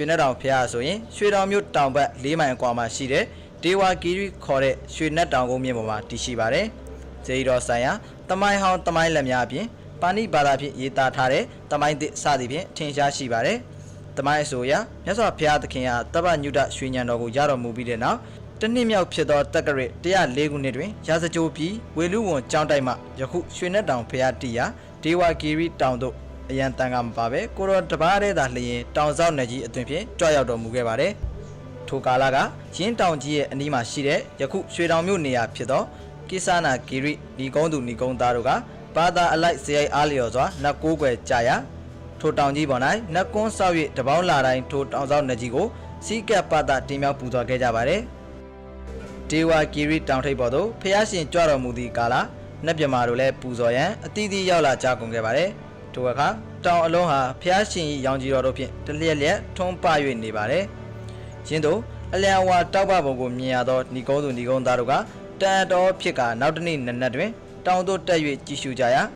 ရွှေနှက်တောင်ဖျားဆိုရင်ရွှေတောင်မြို့တောင်ဘက်၄မိုင်အကွာမှာရှိတဲ့ဒေဝဂီရီခေါ်တဲ့ရွှေနှက်တောင်ကုန်းမြင့်ပေါ်မှာတည်ရှိပါတယ်။ဇေယီတော်ဆိုင်ရာတမိုင်းဟောင်းတမိုင်းလက်များအပြင်ပါဏိဘာသာဖြင့်ရေးသားထားတဲ့တမိုင်းသစ်စသည်ဖြင့်ထင်ရှားရှိပါတယ်။တမိုင်းအဆိုအရမြတ်စွာဘုရားသခင်ဟာတပ္ပညုတရွှေညံတော်ကိုရတော်မူပြီးတဲ့နောက်တနှစ်မြောက်ဖြစ်သောတက္ကရာ104ခုနှစ်တွင်ရာဇကြိုးပြီးဝေလူဝန်ကျောင်းတိုက်မှယခုရွှေနှက်တောင်ဖျားတီယာဒေဝဂီရီတောင်တို့ အရန်တန်ကမပါပဲကိုတော်တပားတဲ့သာလျင်တောင်ဆောက်နယ်ကြီးအသွင်ဖြင့်ကြွရောက်တော်မူခဲ့ပါတယ်။ထိုကာလကရင်းတောင်ကြီးရဲ့အနီးမှာရှိတဲ့ယခုရွှေတောင်မြို့နေရာဖြစ်သောကိစ္ဆနာဂီရိညီကုန်းသူညီကုန်းသားတို့ကဘာသာအလိုက်ဇေယိုက်အားလျော်စွာနတ်ကိုးကွယ်ကြရာထိုတောင်ကြီးပေါ်၌နတ်ကွန်းဆောက်၍တပေါင်းလာတိုင်းထိုတောင်ဆောက်နယ်ကြီးကိုစီးကပ်ပါတာတင်မြောက်ပူဇော်ခဲ့ကြပါတယ်။ဒေဝဂီရီတောင်ထိပ်ပေါ်သို့ဖျားရှင်ကြွတော်မူသည့်ကာလနတ်မြမာတို့လည်းပူဇော်ရန်အသီးသီးရောက်လာကြကုန်ခဲ့ပါတယ်။ ထိုအခါတောင်အလုံးဟာဖျားရှင်၏ရောင်ကြီးတော်တို့ဖြင့်တလျက်လျက်ထွန်းပ၍နေပါတယ်။ယင်းတို့အလျံဝါတောက်ပပုံကိုမြင်ရသောဏီကုန်းသူဏီကုန်းသားတို့ကတန်တော်ဖြစ်ကနောက်တစ်နေ့နက်နက်တွင် တောင်သို့တက်၍ကြည်ရှုကြရာ